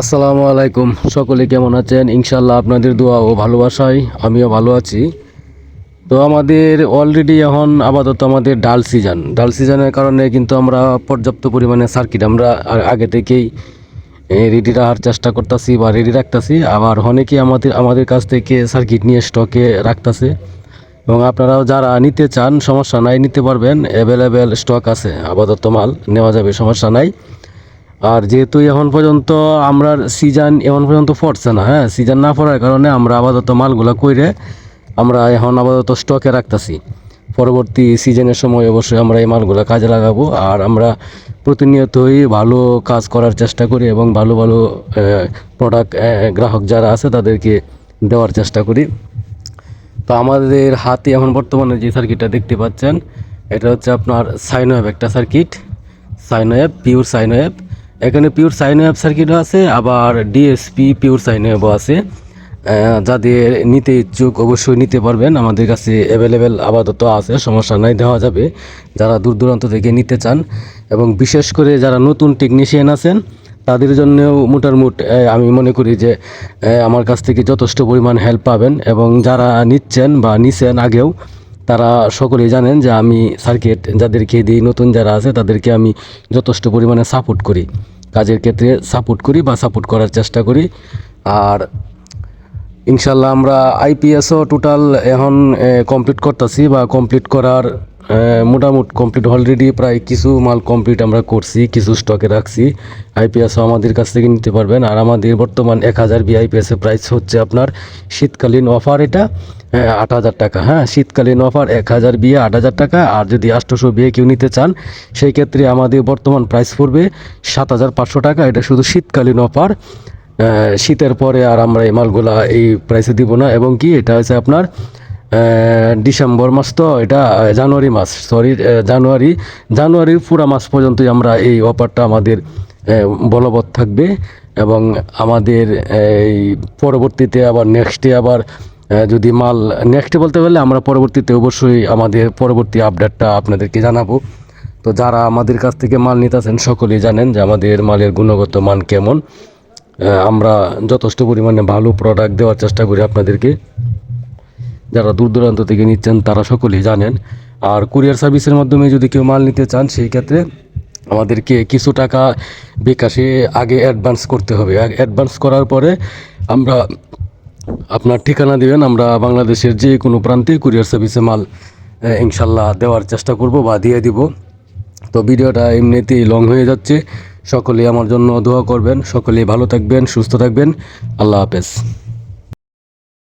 আসসালামু আলাইকুম। সকলে কেমন আছেন? ইনশাল্লাহ আপনাদের দোয়া ও ভালোবাসায় আমিও ভালো আছি। তো আমাদের অলরেডি এখন আপাতত আমাদের ডাল সিজন ডাল সিজনের কারণে কিন্তু আমরা পর্যাপ্ত পরিমাণে সার্কিট আমরা আগে থেকেই রেডি রাখার চেষ্টা করতেছি বা রেডি রাখতেছি। আবার অনেকেই আমাদের আমাদের কাছ থেকে সার্কিট নিয়ে স্টকে রাখতেছে। এবং আপনারাও যারা নিতে চান, সমস্যা নাই, নিতে পারবেন। অ্যাভেলেবেল স্টক আছে। আপাতত মাল নেওয়া যাবে, সমস্যা নাই। আর যেহেতু এখন পর্যন্ত আমরা সিজন এখন পর্যন্ত পড়ছে না হ্যাঁ? সিজন না পড়ার কারণে আমরা আপাতত মালগুলা কইরে আমরা এখন আপাতত স্টকে রাখতেছি। পরবর্তী সিজনের সময় অবশ্যই আমরা এই মালগুলা কাজে লাগাবো আর আমরা প্রতিনিয়তই ভালো কাজ করার চেষ্টা করি এবং ভালো ভালো প্রোডাক্ট গ্রাহক যারা আছে তাদেরকে দেওয়ার চেষ্টা করি। তো আমাদের হাতে এখন বর্তমানে যে সার্কিটটা দেখতে পাচ্ছেন, এটা হচ্ছে আপনার সাইনোয়েভ একটা সার্কিট সাইনোয়েভ পিওর সাইনোয়েভ এখানে পিওর সাইনোয়েভ সার্কিটও আছে, আবার ডিএসপি পিওর সাইনোয়েভও আছে। যাদের নিতে ইচ্ছুক অবশ্যই নিতে পারবেন, আমাদের কাছে অ্যাভেলেবেল আপাতত আছে, সমস্যা নাই, দেওয়া যাবে। যারা দূর দূরান্ত থেকে নিতে চান, এবং বিশেষ করে যারা নতুন টেকনিশিয়ান আছেন, তাদের জন্যও মোটামুট আমি মনে করি যে আমার কাছ থেকে যথেষ্ট পরিমাণ হেল্প পাবেন, এবং যারা নিচ্ছেন বা নিছেন আগেও, তারা সকলেই জানেন যে আমি সার্কিট যাদেরকে দিই নতুন যারা আছে, তাদেরকে আমি যথেষ্ট পরিমাণে সাপোর্ট করি। কাজের ক্ষেত্রে সাপোর্ট করি বা সাপোর্ট করার চেষ্টা করি। আর ইনশাল্লাহ আমরা আইপিএসও টোটাল এখন কমপ্লিট করতেছি বা কমপ্লিট করার মোটামুটি কমপ্লিট অলরেডি প্রায় কিছু মাল কমপ্লিট আমরা করছি, কিছু স্টকে রাখছি। আইপিএসও আমাদের কাছ থেকে নিতে পারবেন। আর আমাদের বর্তমান এক হাজার বি আইপিএস এর প্রাইস হচ্ছে আপনার শীতকালীন অফার এটা আট হাজার টাকা। হ্যাঁ শীতকালীন অফার এক হাজার বিয়ে আট হাজার টাকা। আর যদি আষ্টশো বিয়ে কেউ নিতে চান, সেই ক্ষেত্রে আমাদের বর্তমান প্রাইস পড়বে সাত হাজার পাঁচশো টাকা। এটা শুধু শীতকালীন অফার শীতের পরে আর আমরা এই মালগুলা এই প্রাইসে দিব না। এবং কি, এটা হচ্ছে আপনার ডিসেম্বর মাস তো এটা জানুয়ারি মাস সরি জানুয়ারি জানুয়ারির পুরা মাস পর্যন্তই আমরা এই অফারটা আমাদের বলবৎ থাকবে এবং আমাদের এই পরবর্তীতে আবার নেক্সটে আবার যদি মাল নেক্সটে বলতে পারলে আমরা পরবর্তীতে অবশ্যই আমাদের পরবর্তী আপডেটটা আপনাদেরকে জানাব। তো যারা আমাদের কাছ থেকে মাল নিতেছেন সকলেই জানেন যে আমাদের মালের গুণগত মান কেমন। আমরা যথেষ্ট পরিমাণে ভালো প্রোডাক্ট দেওয়ার চেষ্টা করি আপনাদেরকে। যারা দূর দূরান্ত থেকে নিচ্ছেন, তারা সকলেই জানেন। আর কুরিয়ার সার্ভিসের মাধ্যমে যদি কেউ মাল নিতে চান, সেই ক্ষেত্রে আমাদেরকে কিছু টাকা বিকাশে আগে অ্যাডভান্স করতে হবে। অ্যাডভান্স করার পরে আমরা আপনার ঠিকানা দিবেন, আমরা বাংলাদেশের যে কোনো প্রান্তে কুরিয়ার সার্ভিসে মাল ইনশাল্লাহ দেওয়ার চেষ্টা করব বা দিয়ে দিব। তো ভিডিওটা এমনিতেই লং হয়ে যাচ্ছে। সকলেই আমার জন্য দোয়া করবেন, সকলেই ভালো থাকবেন, সুস্থ থাকবেন। আল্লাহ হাফেজ।